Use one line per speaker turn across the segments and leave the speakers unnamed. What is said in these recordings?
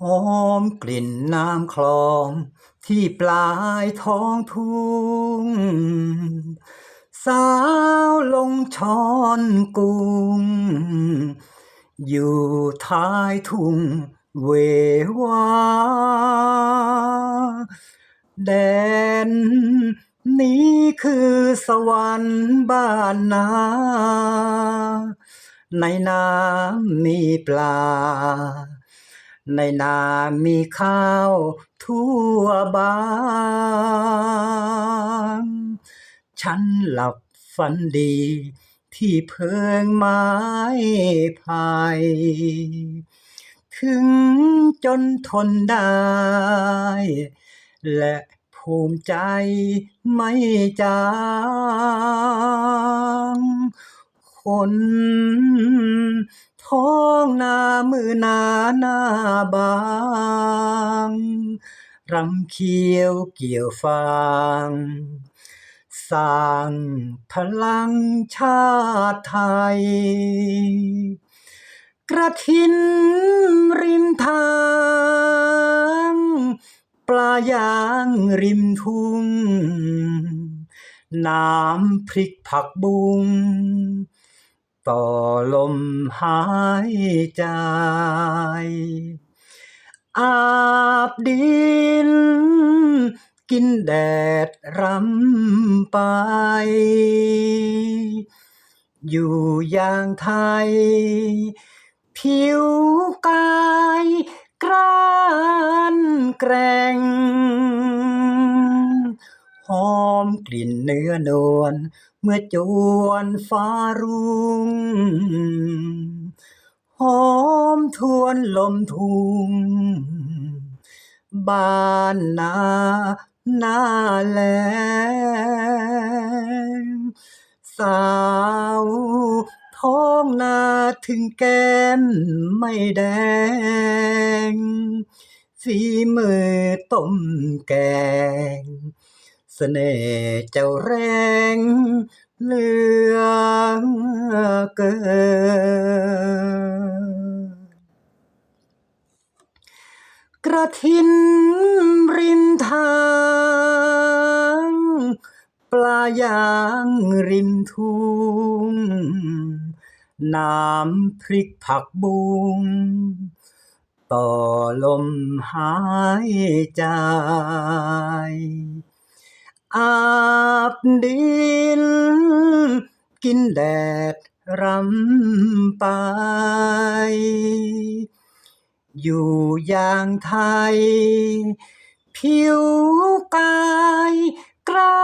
หอมกลิ่นน้ำคลอง ที่ปลายท้องทุ่ง สาวลงช้อนกุ้ง อยู่ท้ายทุ่งเววาแดนนี้คือสวรรค์บ้านนา ในน้ำมีปลา ในนามีข้าวทั่วบ้านฉันหลับฝันดี ที่เพิงไม้ไผ่ถึงจนทนได้ และภูมิใจไม่จางคน ท้องนามือหนาหน้าบางรำเขียวเกี่ยวฟางสร้างพลังชาติไทย กระถินริมทาง ปลายางริมทุ่ง น้ำพริกผักบุ้ง ต่อลมหายใจ อาบดิน กินแดดรำไป อยู่อย่างไทย ผิวกายกร้านแกร่งหอม กลิ่นเนื้อนวลเมื่อจวนฟ้ารุ่งหอมทวนลมทุ่งบ้านนาหน้าแล้งสาวท้องนาถึงแก้มไม่แดงฝีมือต้มแกง เสน่ห์เจ้าแรงเหลือเกินกระถินริมทางปลายางริมทุ่งน้ำพริกผักบุ้งต่อลมหายใจ อาบดิน กินแดดรำไป อยู่อย่างไทย ผิวกายกร้า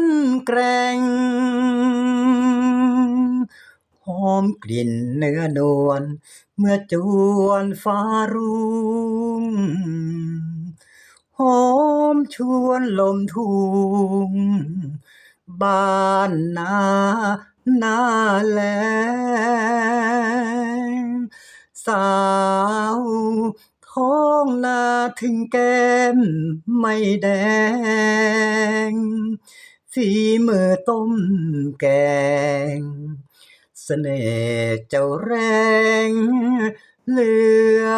นแกร่งหอมกลิ่นเนื้อนวลเมื่อจวนฟ้ารุ่ง หอม ชวนลมทุ่งบ้านนาหน้าแลงสาวท้องนาถึงแก้มไม่แดงฝีมือต้มแกงเสน่ห์เจ้าแรงเหลือ